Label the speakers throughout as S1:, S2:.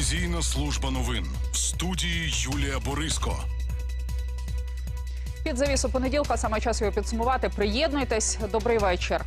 S1: Телевізійна служба новин в студії Юлія Бориско.
S2: Під завісу понеділка саме час його підсумувати. Приєднуйтесь. Добрий вечір.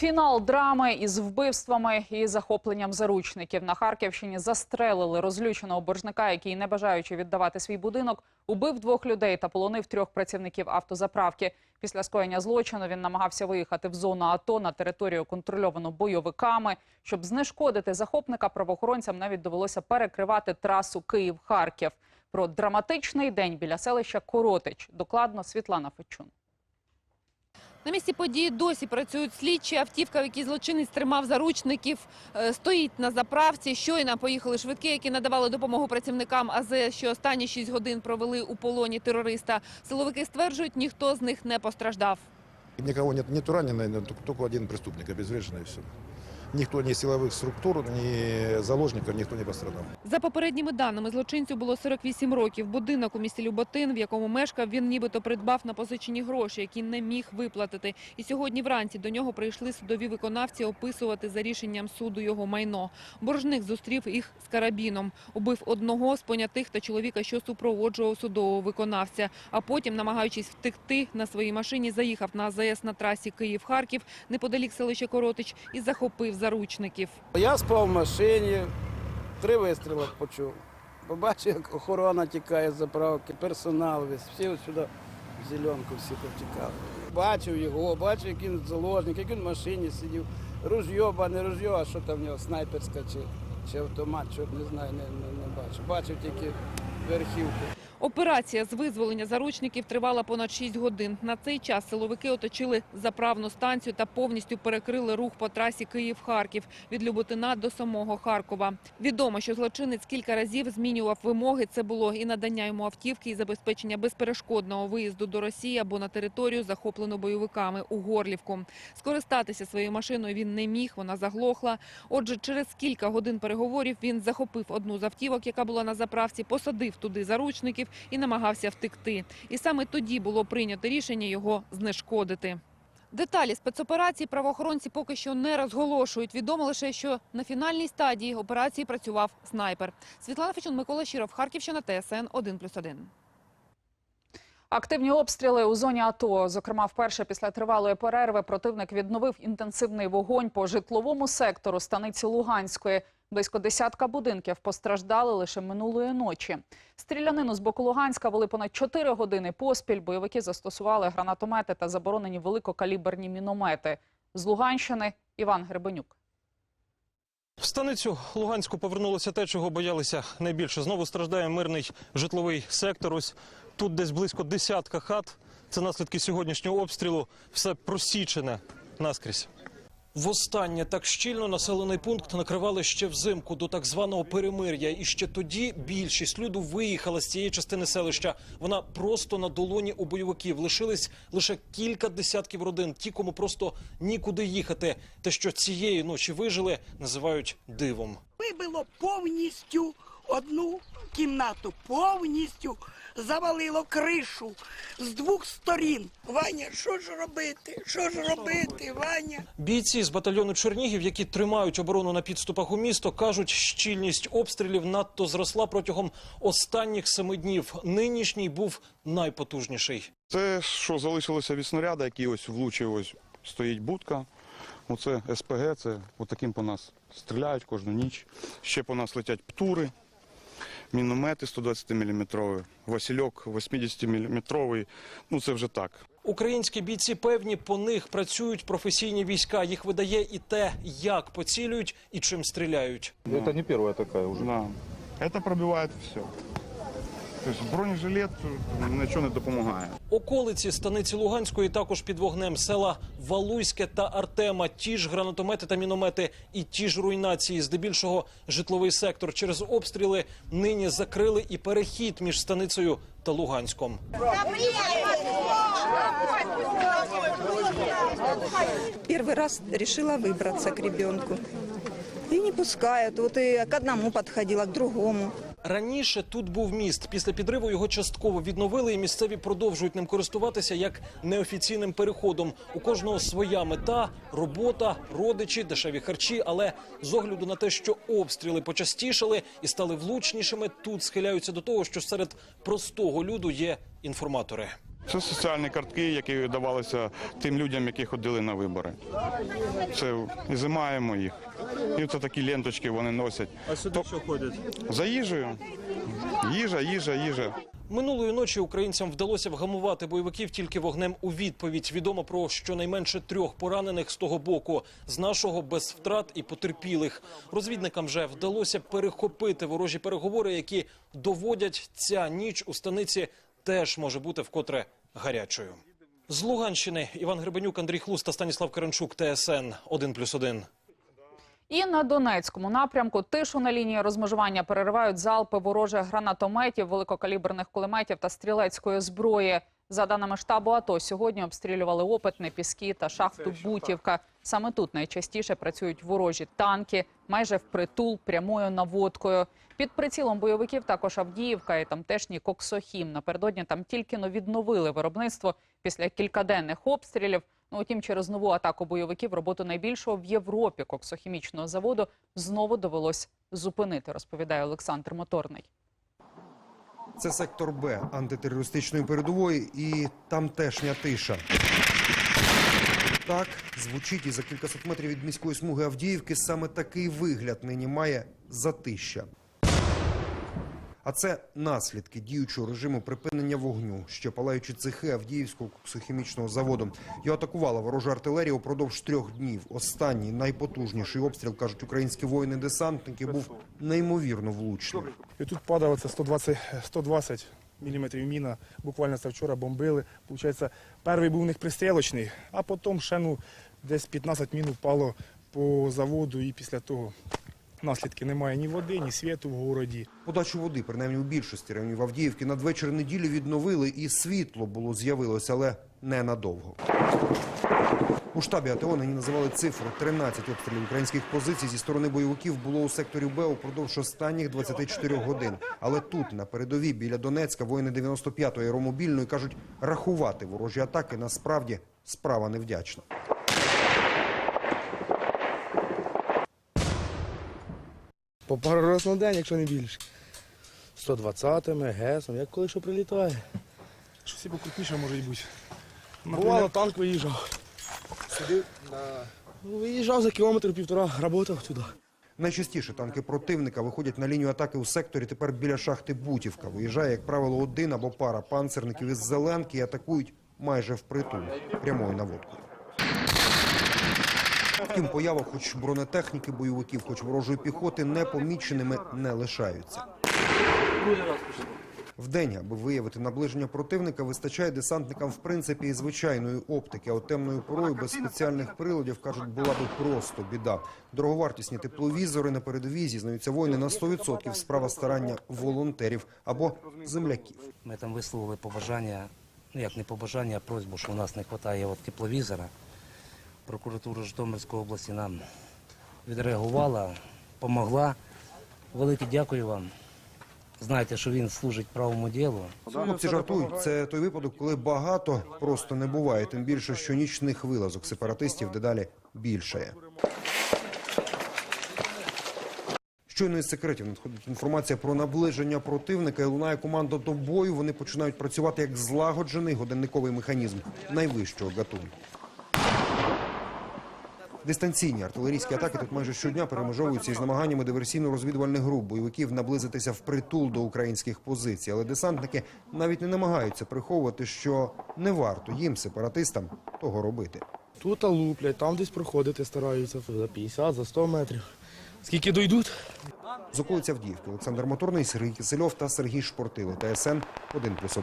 S2: Фінал драми із вбивствами і захопленням заручників на Харківщині застрелили розлюченого боржника, який, не бажаючи віддавати свій будинок, убив двох людей та полонив трьох працівників автозаправки. Після скоєння злочину він намагався виїхати в зону АТО на територію контрольовану бойовиками. Щоб знешкодити захопника, правоохоронцям навіть довелося перекривати трасу Київ-Харків. Про драматичний день біля селища Коротич. Докладно Світлана Фечун.
S3: На місці події досі працюють слідчі. Автівка, в якій злочинець тримав заручників, е, стоїть на заправці. Щойно поїхали швидкі, які надавали допомогу працівникам АЗС, що останні 6 годин провели у полоні терориста. Силовики стверджують, ніхто з них не постраждав.
S4: Нікого нет, нету раненых, но только- один преступник обезвреженный и все. Никто, ни силовых структур, ни заложников, никто не пострадал.
S3: За попередніми даними, злочинцю було 48 років. Будинок у місті Люботин, в якому мешкав, він нібито придбав на позичені гроші, які не міг виплатити. І сьогодні вранці до нього прийшли судові виконавці описувати за рішенням суду його майно. Боржник зустрів їх з карабіном, убив одного з понятих та чоловіка, що супроводжував судового виконавця. А потім, намагаючись втекти на своїй машині, заїхав на АЗС на трасі Київ-Харків неподалік селища Коротич і захопив заручників.
S5: Я спав в машині, три вистріли почув. Побачив, як охорона тікає з заправки, персонал весь, всі ось сюди в зеленку всі повтікали. Бачив його, бачив, як він заложник, як він в машині сидів. Ружьо, ба не ружьо, а що там в нього, снайперська чи, чи автомат, що не знаю, не, не, не бачив. Бачив тільки верхівку.
S3: Операція з визволення заручників тривала понад 6 годин. На цей час силовики оточили заправну станцію та повністю перекрили рух по трасі Київ-Харків від Люботина до самого Харкова. Відомо, що злочинець кілька разів змінював вимоги. Це було і надання йому автівки, і забезпечення безперешкодного виїзду до Росії або на територію, захоплену бойовиками у Горлівку. Скористатися своєю машиною він не міг, вона заглохла. Отже, через кілька годин переговорів він захопив одну з автівок, яка була на заправці, посадив туди заручників і намагався втекти. І саме тоді було прийнято рішення його знешкодити. Деталі спецоперації правоохоронці поки що не розголошують. Відомо лише, що на фінальній стадії операції працював снайпер. Світлана Фечун, Микола Щиров, Харківщина, ТСН 1+,1.
S2: Активні обстріли у зоні АТО. Зокрема, вперше після тривалої перерви противник відновив інтенсивний вогонь по житловому сектору станиці Луганської. Близько десятка будинків постраждали лише минулої ночі. Стрілянину з боку Луганська вели понад 4 години поспіль. Бойовики застосували гранатомети та заборонені великокаліберні міномети. З Луганщини Іван Гребенюк.
S6: В станицю Луганську повернулося те, чого боялися найбільше. Знову страждає мирний житловий сектор. Ось тут десь близько десятка хат. Це наслідки сьогоднішнього обстрілу. Все просічене наскрізь. Востаннє так щільно населений пункт накривали ще взимку до так званого перемир'я. І ще тоді більшість люду виїхала з цієї частини селища. Вона просто на долоні у бойовиків. Лишились лише кілька десятків родин. Ті, кому просто нікуди їхати. Те, що цієї ночі вижили, називають дивом.
S7: Вибило повністю одну кімнату, повністю завалило кришу з двох сторін. Ваня, що ж робити? Що ж робити, Ваня?
S6: Бійці з батальйону Чернігів, які тримають оборону на підступах у місто, кажуть, щільність обстрілів надто зросла протягом останніх семи днів. Нинішній був найпотужніший.
S8: Це що залишилося від снаряда, який ось влучив, ось стоїть будка. Оце СПГ, це отаким по нас стріляють кожну ніч. Ще по нас летять птури, міномети 120 мм, Васильок 80 мм. Ну це вже так.
S6: Українські бійці певні, по них працюють професійні війська. Їх видає і те, як поцілюють і чим стріляють.
S9: Це не перша така вже.
S8: Да. Це пробиває все. Тобто бронежилет нічого не допомагає.
S6: Околиці станиці Луганської також під вогнем села Валуйське та Артема. Ті ж гранатомети та міномети і ті ж руйнації. Здебільшого житловий сектор через обстріли нині закрили і перехід між станицею та Луганськом.
S10: Первый раз решила выбраться к ребенку. И не пускают. Вот и к одному подходила, к другому.
S6: Раніше тут був міст. Після підриву його частково відновили, і місцеві продовжують ним користуватися як неофіційним переходом. У кожного своя мета, робота, родичі, дешеві харчі. Але з огляду на те, що обстріли почастішали і стали влучнішими, тут схиляються до того, що серед простого люду є інформатори.
S8: Це соціальні картки, які видавалися тим людям, які ходили на вибори. Це ізимаємо їх. І це такі ленточки вони носять.
S6: А сюди що ходять?
S8: За їжею. Їжа, їжа, їжа.
S6: Минулої ночі українцям вдалося вгамувати бойовиків тільки вогнем у відповідь. Відомо про щонайменше трьох поранених з того боку, з нашого без втрат і потерпілих. Розвідникам вже вдалося перехопити ворожі переговори, які доводять ця ніч у станиці теж може бути вкотре гарячою. З Луганщини Іван Гребенюк, Андрій Хлус та Станіслав Каранчук, ТСН 1+,1.
S2: І на Донецькому напрямку тишу на лінії розмежування переривають залпи ворожих гранатометів, великокаліберних кулеметів та стрілецької зброї. За даними штабу АТО, сьогодні обстрілювали опитне піски та шахту Бутівка. Саме тут найчастіше працюють ворожі танки, майже впритул прямою наводкою. Під прицілом бойовиків також Авдіївка і тамтешній Коксохім. Напередодні там тільки но відновили виробництво після кількаденних обстрілів. Ну, утім, через нову атаку бойовиків роботу найбільшого в Європі коксохімічного заводу знову довелось зупинити, розповідає Олександр Моторний.
S9: Це сектор Б антитерористичної передової і тамтешня тиша. Так звучить і за кількасот метрів від міської смуги Авдіївки саме такий вигляд нині має затища. А це наслідки діючого режиму припинення вогню, що палаючи цехи Авдіївського коксохімічного заводу. Його атакувала ворожа артилерія упродовж трьох днів. Останній найпотужніший обстріл, кажуть українські воїни-десантники, був неймовірно влучним.
S11: І тут падало це 120, 120 міліметрів міна. Буквально це вчора бомбили. Получається, перший був у них пристрілочний, а потім ще ну, десь 15 мін впало по заводу і після того наслідки немає ні води, ні світу в городі.
S9: Подачу води, принаймні у більшості районів Авдіївки, надвечір неділі відновили і світло було з'явилося, але ненадовго. У штабі АТО нині називали цифру 13 обстрілів українських позицій зі сторони бойовиків було у секторі Б упродовж останніх 24 годин. Але тут, на передовій, біля Донецька, воїни 95-ї аеромобільної кажуть, рахувати ворожі атаки насправді справа невдячна.
S11: По пару разів на день, якщо не більше. 120-ми, ГЕСом, як коли що прилітає. Щось і покрупніше може й бути. Бувало, танк виїжджав. Сюди на... Ну, виїжджав за кілометр півтора, працював туди.
S9: Найчастіше танки противника виходять на лінію атаки у секторі тепер біля шахти Бутівка. Виїжджає, як правило, один або пара панцерників із Зеленки і атакують майже впритул, прямою наводкою. Втім, поява хоч бронетехніки бойовиків, хоч ворожої піхоти, непоміченими не лишаються. Вдень, аби виявити наближення противника, вистачає десантникам в принципі і звичайної оптики, а от темною порою без спеціальних приладів, кажуть, була би просто біда. Дороговартісні тепловізори на передовій зізнаються воїни на 100% справа старання волонтерів або земляків.
S12: Ми там висловили побажання, ну як не побажання, а просьбу, що у нас не вистачає от тепловізора. Прокуратура Житомирської області нам відреагувала, допомогла. Велике дякую вам. Знаєте, що він служить правому ділу.
S9: Хлопці жартують. Це той випадок, коли багато просто не буває. Тим більше, що нічних вилазок сепаратистів дедалі більшає. Щойно із секретів надходить інформація про наближення противника і лунає команда до бою. Вони починають працювати як злагоджений годинниковий механізм найвищого гатунку. Дистанційні артилерійські атаки тут майже щодня перемежовуються із намаганнями диверсійно-розвідувальних груп бойовиків наблизитися впритул до українських позицій. Але десантники навіть не намагаються приховувати, що не варто їм, сепаратистам, того робити.
S11: Тут луплять, там десь проходити стараються за 50, за 100 метрів. Скільки дойдуть?
S9: З околиць Авдіївки Олександр Моторний, Сергій Кисельов та Сергій Шпортило. ТСН 1+,1.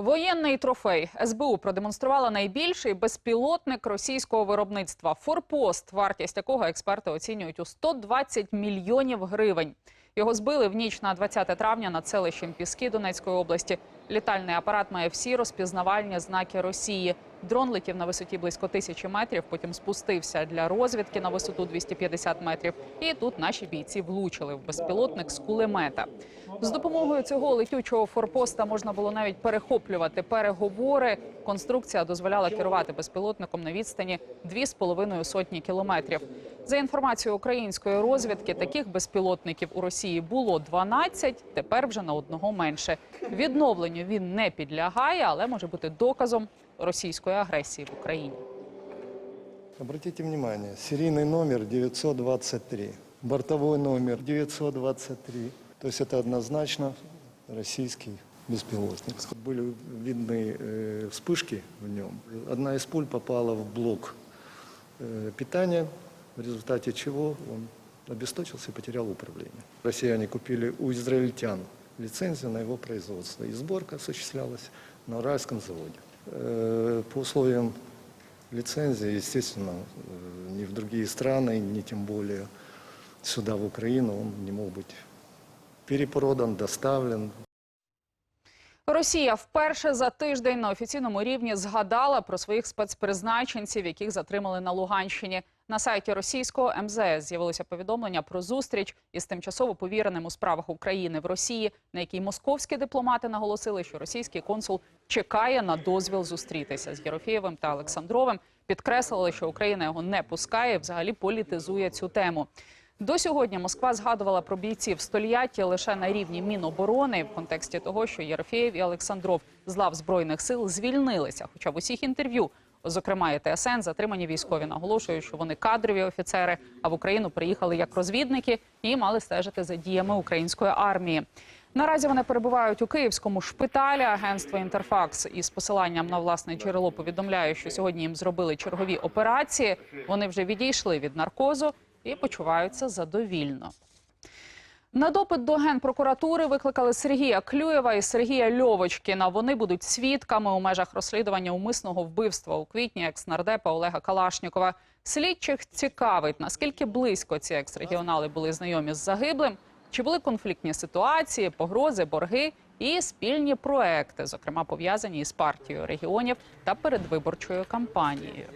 S2: Воєнний трофей СБУ продемонструвала найбільший безпілотник російського виробництва. Форпост, вартість якого експерти оцінюють у 120 мільйонів гривень. Його збили в ніч на 20 травня над селищем Піски Донецької області. Літальний апарат має всі розпізнавальні знаки Росії. Дрон летів на висоті близько тисячі метрів, потім спустився для розвідки на висоту 250 метрів. І тут наші бійці влучили в безпілотник з кулемета. З допомогою цього летючого форпоста можна було навіть перехоплювати переговори. Конструкція дозволяла керувати безпілотником на відстані 2,5 сотні кілометрів. За інформацією української розвідки, таких безпілотників у Росії було 12, тепер вже на одного менше Відновленню він не підлягає, але може бути доказом російської агресії в Україні.
S13: Обратите внимание, серийный номер 923, бортовой номер 923. То есть это однозначно российский беспилотник. Были видны э, вспышки в нем. Одна из пуль попала в блок э, питания, в результате чего он обесточился и потерял управление. Россияне купили у израильтян лицензию на его производство. И сборка осуществлялась на Уральском заводе. Э, По условиям лицензии, естественно, э, ни в другие страны, ни тем более сюда, в Украину, он не мог быть перепродан, доставлен.
S2: Росія вперше за тиждень на офіційному рівні згадала про своїх спецпризначенців, яких затримали на Луганщині. На сайті російського МЗС з'явилося повідомлення про зустріч із тимчасово повіреним у справах України в Росії, на якій московські дипломати наголосили, що російський консул чекає на дозвіл зустрітися з Єрофєєвим та Олександровим. Підкреслили, що Україна його не пускає, і взагалі політизує цю тему. До сьогодні Москва згадувала про бійців Стольятті лише на рівні Міноборони в контексті того, що Єрофєєв і Олександров з лав збройних сил звільнилися. Хоча в усіх інтерв'ю, зокрема і ТСН, затримані військові наголошують, що вони кадрові офіцери, а в Україну приїхали як розвідники і мали стежити за діями української армії. Наразі вони перебувають у київському шпиталі. Агентство Інтерфакс із посиланням на власне джерело повідомляє, що сьогодні їм зробили чергові операції. Вони вже відійшли від наркозу і почуваються задовільно. На допит до генпрокуратури викликали Сергія Клюєва і Сергія Льовочкіна. Вони будуть свідками у межах розслідування умисного вбивства у квітні екс-нардепа Олега Калашнікова. Слідчих цікавить, наскільки близько ці екс-регіонали були знайомі з загиблим, чи були конфліктні ситуації, погрози, борги і спільні проекти, зокрема пов'язані із партією регіонів та передвиборчою кампанією.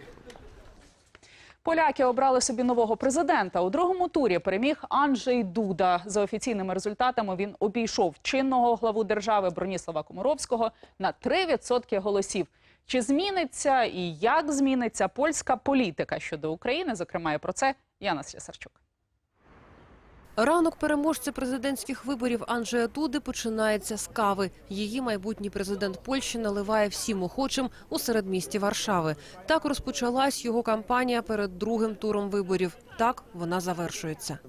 S2: Поляки обрали собі нового президента. У другому турі переміг Анджей Дуда. За офіційними результатами він обійшов чинного главу держави Броніслава Комаровського на 3% голосів. Чи зміниться і як зміниться польська політика щодо України? Зокрема, і про це Яна Слісарчук.
S14: Ранок переможця президентських виборів Анджея Дуди починається з кави. Її майбутній президент Польщі наливає всім охочим у середмісті Варшави. Так розпочалась його кампанія перед другим туром виборів. Так вона завершується.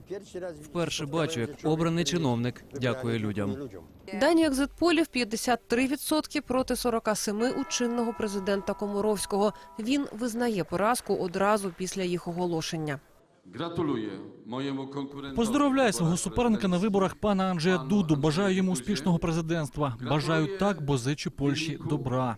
S15: Вперше бачу, як обраний чиновник дякує людям.
S14: Дані екзитполів 53% проти 47% у чинного президента Комаровського. Він визнає поразку одразу після їх оголошення.
S16: Gratuluję mojemu konkurentowi.
S17: Поздоровляю свого суперника на виборах пана Анджея Дуду. Бажаю йому успішного президентства. Бажаю так, бо зичу Польщі добра.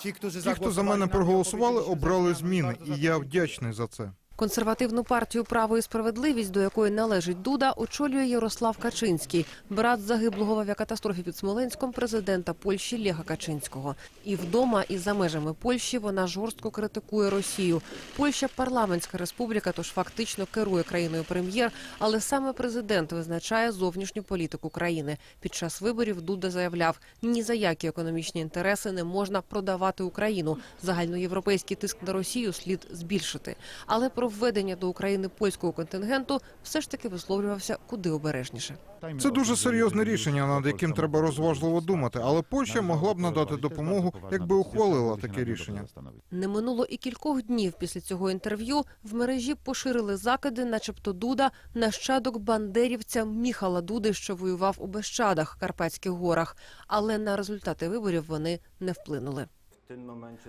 S18: Ті, хто за мене проголосували, обрали зміни, і я вдячний за це.
S14: Консервативну партію «Право і справедливість», до якої належить Дуда, очолює Ярослав Качинський, брат загиблого в авіакатастрофі під Смоленськом президента Польщі Леха Качинського. І вдома, і за межами Польщі вона жорстко критикує Росію. Польща – парламентська республіка, тож фактично керує країною прем'єр, але саме президент визначає зовнішню політику країни. Під час виборів Дуда заявляв, ні за які економічні інтереси не можна продавати Україну. Загальноєвропейський тиск на Росію слід збільшити. Але про введення до України польського контингенту все ж таки висловлювався куди обережніше.
S18: Це дуже серйозне рішення, над яким треба розважливо думати. Але Польща могла б надати допомогу, якби ухвалила таке рішення.
S14: Не минуло і кількох днів після цього інтерв'ю в мережі поширили закиди, начебто Дуда, нащадок бандерівця Міхала Дуди, що воював у Бещадах, Карпатських горах. Але на результати виборів вони не вплинули.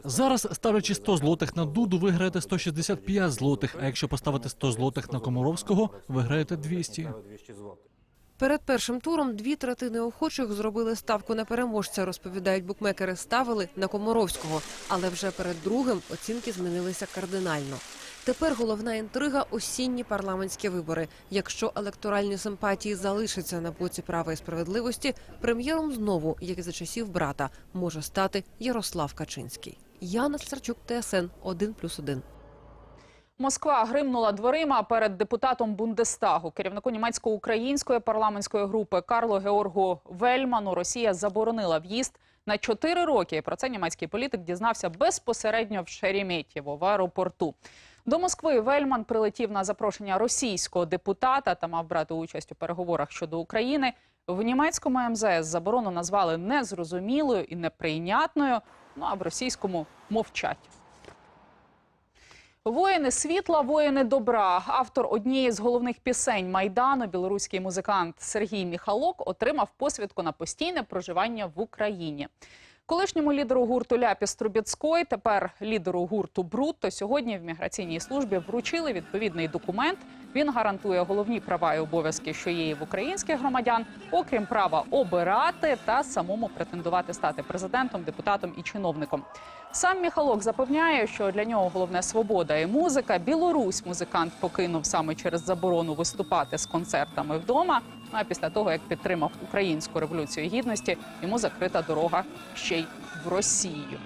S17: Зараз, ставлячи 100 злотих на Дуду, ви граєте 165 злотих. А якщо поставити 100 злотих на Комаровського, ви граєте 200.
S14: Перед першим туром дві третини охочих зробили ставку на переможця. Розповідають букмекери, ставили на Комаровського. Але вже перед другим оцінки змінилися кардинально. Тепер головна інтрига осінні парламентські вибори. Якщо електоральні симпатії залишаться на боці права і справедливості, прем'єром знову, як і за часів брата, може стати Ярослав Качинський. Яна Сларчук, ТСН 1+,1.
S2: Москва гримнула дверима перед депутатом Бундестагу, керівнику німецько-української парламентської групи Карлу Георгу Вельману. Росія заборонила в'їзд на 4 роки. Про це німецький політик дізнався безпосередньо в Шереметьєво в аеропорту. До Москви Вельман прилетів на запрошення російського депутата та мав брати участь у переговорах щодо України. В німецькому МЗС заборону назвали незрозумілою і неприйнятною. Ну а в російському мовчать. Воїни світла, воїни добра. Автор однієї з головних пісень Майдану, білоруський музикант Сергій Міхалок, отримав посвідку на постійне проживання в Україні. Колишньому лідеру гурту Ляпіс Трубіцької, тепер лідеру гурту Брутто, сьогодні в міграційній службі вручили відповідний документ. Він гарантує головні права і обов'язки, що є і в українських громадян, окрім права обирати та самому претендувати стати президентом, депутатом і чиновником. Сам Міхалок запевняє, що для нього головне свобода і музика. Білорусь музикант покинув саме через заборону виступати з концертами вдома. Ну, А після того, як підтримав українську революцію гідності, йому закрита дорога ще й в Росію.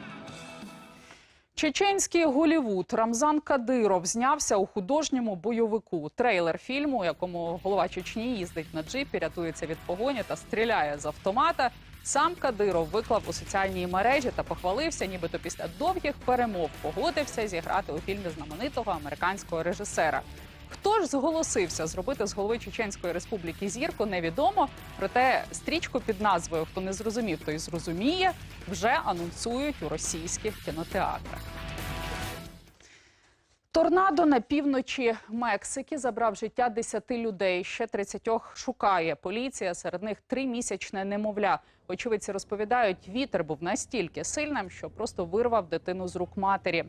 S2: Чеченський Голівуд Рамзан Кадиров знявся у художньому бойовику. Трейлер фільму, у якому голова Чечні їздить на джипі, рятується від погоні та стріляє з автомата. Сам Кадиров виклав у соціальній мережі та похвалився, нібито після довгих перемов погодився зіграти у фільмі знаменитого американського режисера. Хто ж зголосився зробити з голови Чеченської республіки зірку, невідомо. Проте стрічку під назвою Хто не зрозумів, той зрозуміє вже анонсують у російських кінотеатрах. Торнадо на півночі Мексики забрав життя 10 людей. Ще 30 шукає поліція. Серед них тримісячне немовля. Очевидці розповідають, вітер був настільки сильним, що просто вирвав дитину з рук матері.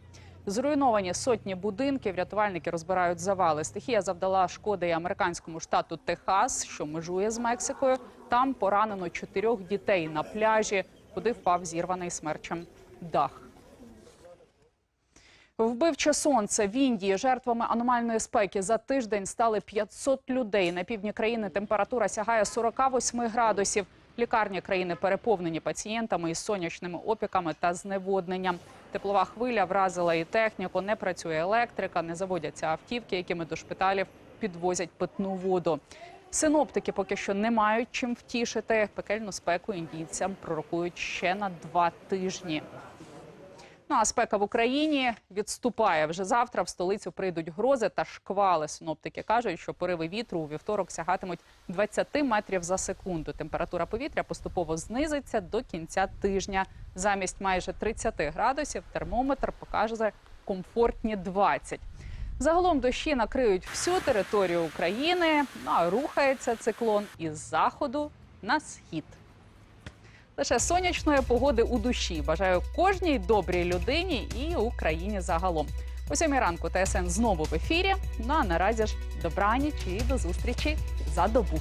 S2: Зруйновані сотні будинків. Рятувальники розбирають завали. Стихія завдала шкоди і американському штату Техас, що межує з Мексикою. Там поранено чотирьох дітей на пляжі, куди впав зірваний смерчем дах. Вбивче сонце в Індії жертвами аномальної спеки за тиждень стали 500 людей. На півдні країни температура сягає 48 градусів. Лікарні країни переповнені пацієнтами із сонячними опіками та зневодненням. Теплова хвиля вразила і техніку. Не працює електрика, не заводяться автівки, якими до шпиталів підвозять питну воду. Синоптики поки що не мають чим втішити. Пекельну спеку індійцям пророкують ще на два тижні. Ну а спека в Україні відступає вже завтра. В столицю прийдуть грози та шквали. Синоптики кажуть, що пориви вітру у вівторок сягатимуть 20 метрів за секунду. Температура повітря поступово знизиться до кінця тижня. Замість майже 30 градусів термометр покаже комфортні 20. Загалом дощі накриють всю територію України. Ну а рухається циклон із заходу на схід. Лише сонячної погоди у душі. Бажаю кожній добрій людині і Україні загалом. У сьомій ранку ТСН знову в ефірі. Ну а наразі ж добраніч і до зустрічі за добу.